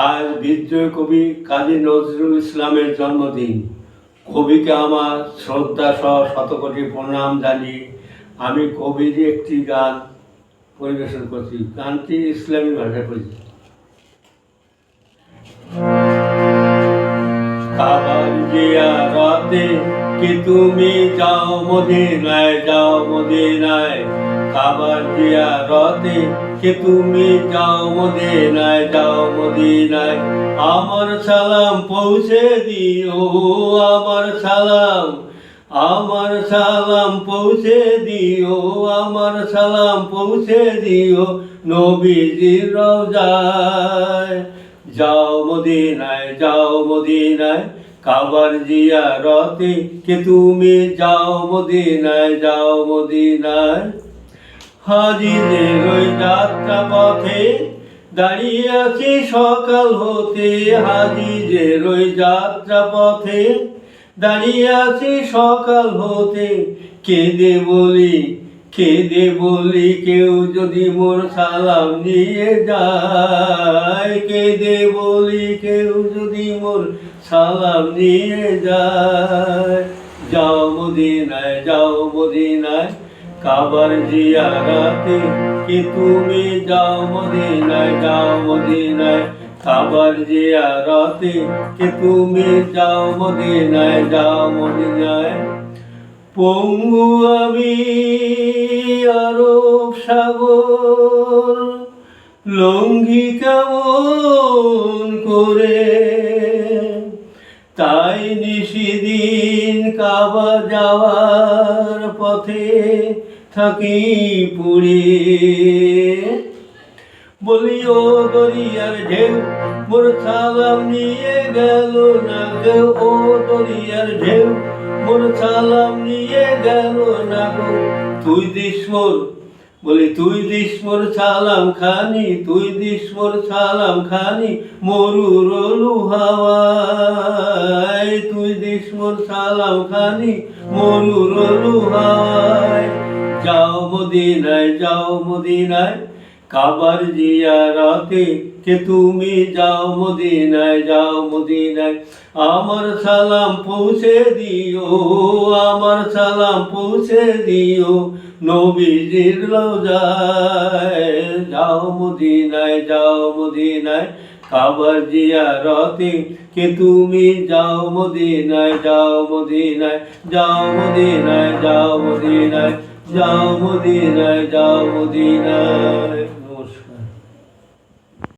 আজ বিদ্রোহী কবি কাজী নজরুল ইসলামের জন্মদিন। কবিকে আমার শ্রদ্ধা সহ শতকোটি প্রণাম জানিয়ে আমি কবির একটি গান পরিবেশন করছি। গানটি ইসলামী ভাষায় পরিচিত। খাবার জিয়ারতে কি তুমি যাও মদিনায় যাও মদিনায়। খাবার জিয়ারতে কি তুমি যাও মদিনায় যাও মদিনায়। আমার সালাম পৌঁছে দিও, আমার সালাম। আমার সালাম পৌঁছে দিও, আমার সালাম পৌঁছে দিও নবীজির রওজায়। যাও মদিনায় যাও মদিনায়। কাবার জিয়ারতে কে তুমি যাও মদিনায় যাও মদিনায়। হাজিদের ওই যাত্রা পথে দাঁড়িয়ে আছি সকাল হতে। হাজিদের ওই যাত্রা পথে দাঁড়িয়ে আছি সকাল হতে। কেঁদে বলি কেঁদে বলি কেউ যদি মোর সালাম নিয়ে যায়। কেঁদে বলি কেউ যদি মোর সালাম নিয়ে যায়। যাও মদিনায় যাও মদিনায়, কাবার জিয়ারাতে কি তুমি যাও মদিনায় যাও মদিনায়, কাবার জিয়ারাতে কি তুমি যাও মদিনায় যাও মদিনায়। পঙ্গু আমি আরব সাগর, লঙ্ঘি কেমন করে? তাই নিশিদিন কাবা যাওয়ার পথে থাকি পুড়ে বলি ও দরিয়ার ঢেউ মোর সালাম নিয়ে গেল না ও দরিয়ার ঢেউ মোর সালাম নিয়ে গেল না তুই দিস মোর, বলি তুই দিস মোর সালাম খানি, তুই দিস মোর সালাম খানি, মরুর লুহাওয়ায়। তুই দিস মোর সালাম খানি, মরুর লুহাওয়ায়। যাও মদিনায় যাও মদিনায় কাবার জিয়ারতে কে তুমি যাও মদিনায় যাও মদিনায়। আমার সালাম পৌঁছে দিও, আমার সালাম পৌঁছে দিও। নবীজির রোজায় যাও মদিনায় যাও মদিনায়। কাবার জিয়ারতে কে তুমি যাও মদিনায় যাও মদিনায়। যাও মদিনায় যাও মদিনায়। যাও মদিনায় যাও মদিনায়।